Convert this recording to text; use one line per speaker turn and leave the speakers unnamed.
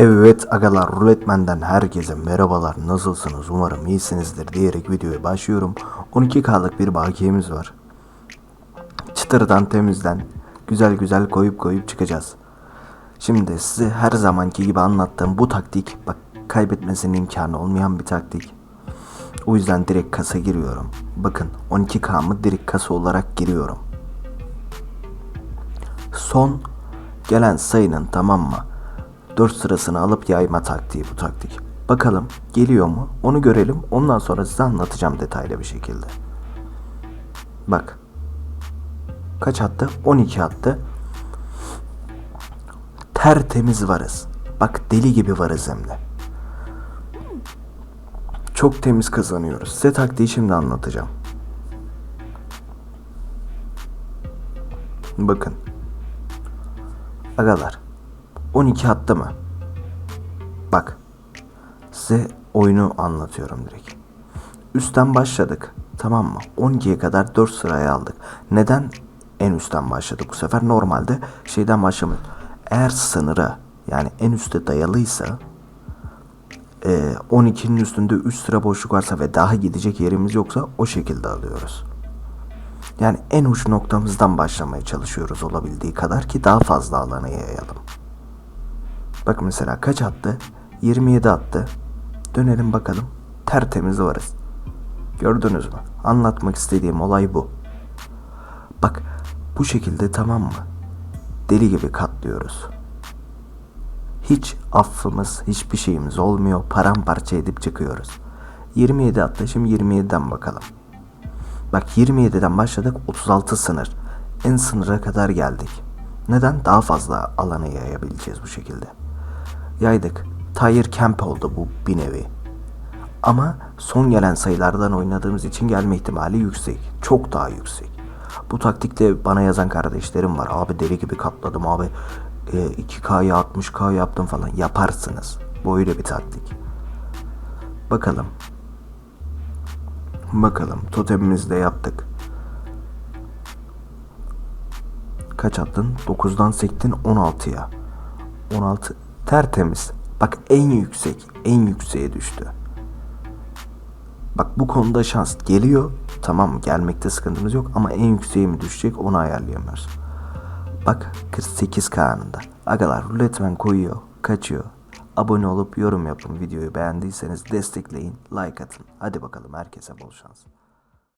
Evet agalar Ruletmen'den herkese merhabalar nasılsınız? Umarım iyisinizdir diyerek videoya başlıyorum. 12K'lık bir bakiyemiz var. Çıtırdan temizden güzel güzel koyup koyup çıkacağız. Şimdi size her zamanki gibi anlattığım bu taktik bak kaybetmesinin imkanı olmayan bir taktik. O yüzden direkt kasa giriyorum. Bakın 12K'mı direkt kasa olarak giriyorum. Son gelen sayının tamam mı? 4 sırasını alıp yayma taktiği bu taktik. Bakalım geliyor mu? Onu görelim. Ondan sonra size anlatacağım detaylı bir şekilde. Bak. Kaç attı? 12 attı. Tertemiz varız. Bak deli gibi varız hem de. Çok temiz kazanıyoruz. Size taktiği şimdi anlatacağım. Bakın. Agalar. 12 attı mı? Bak. Size oyunu anlatıyorum direkt. Üstten başladık. Tamam mı? 12'ye kadar 4 sıraya aldık. Neden en üstten başladık bu sefer? Normalde şeyden başlamıyoruz. Eğer sınıra yani en üste dayalıysa e, 12'nin üstünde 3 sıra boşluk varsa ve daha gidecek yerimiz yoksa o şekilde alıyoruz. Yani en uç noktamızdan başlamaya çalışıyoruz olabildiği kadar ki daha fazla alana yayalım. Bak mesela kaç attı? 27 attı. Dönelim bakalım. Tertemiz varız. Gördünüz mü? Anlatmak istediğim olay bu. Bak bu şekilde tamam mı? Deli gibi katlıyoruz. Hiç affımız, hiçbir şeyimiz olmuyor. Paramparça edip çıkıyoruz. 27 attı. Şimdi 27'den bakalım. Bak 27'den başladık 36 sınır. En sınıra kadar geldik. Neden? Daha fazla alana yayabileceğiz bu şekilde. Yaydık. Tire camp oldu bu bir nevi. Ama son gelen sayılardan oynadığımız için gelme ihtimali yüksek. Çok daha yüksek. Bu taktikle bana yazan kardeşlerim var. Abi deli gibi katladım abi. E, 2K'ya 60K yaptım falan. Yaparsınız. Bu öyle bir taktik. Bakalım. Bakalım totemimizi de yaptık. Kaç attın? 9'dan sektin 16'ya. 16 tertemiz. Bak en yüksek, en yükseğe düştü. Bak bu konuda şans geliyor. Tamam gelmekte sıkıntımız yok ama en yükseğe mi düşecek onu ayarlayamıyoruz. Bak 48 anında. Agalar ruletmen koyuyor, kaçıyor. Abone olup yorum yapın videoyu beğendiyseniz destekleyin, like atın. Hadi bakalım herkese bol şans.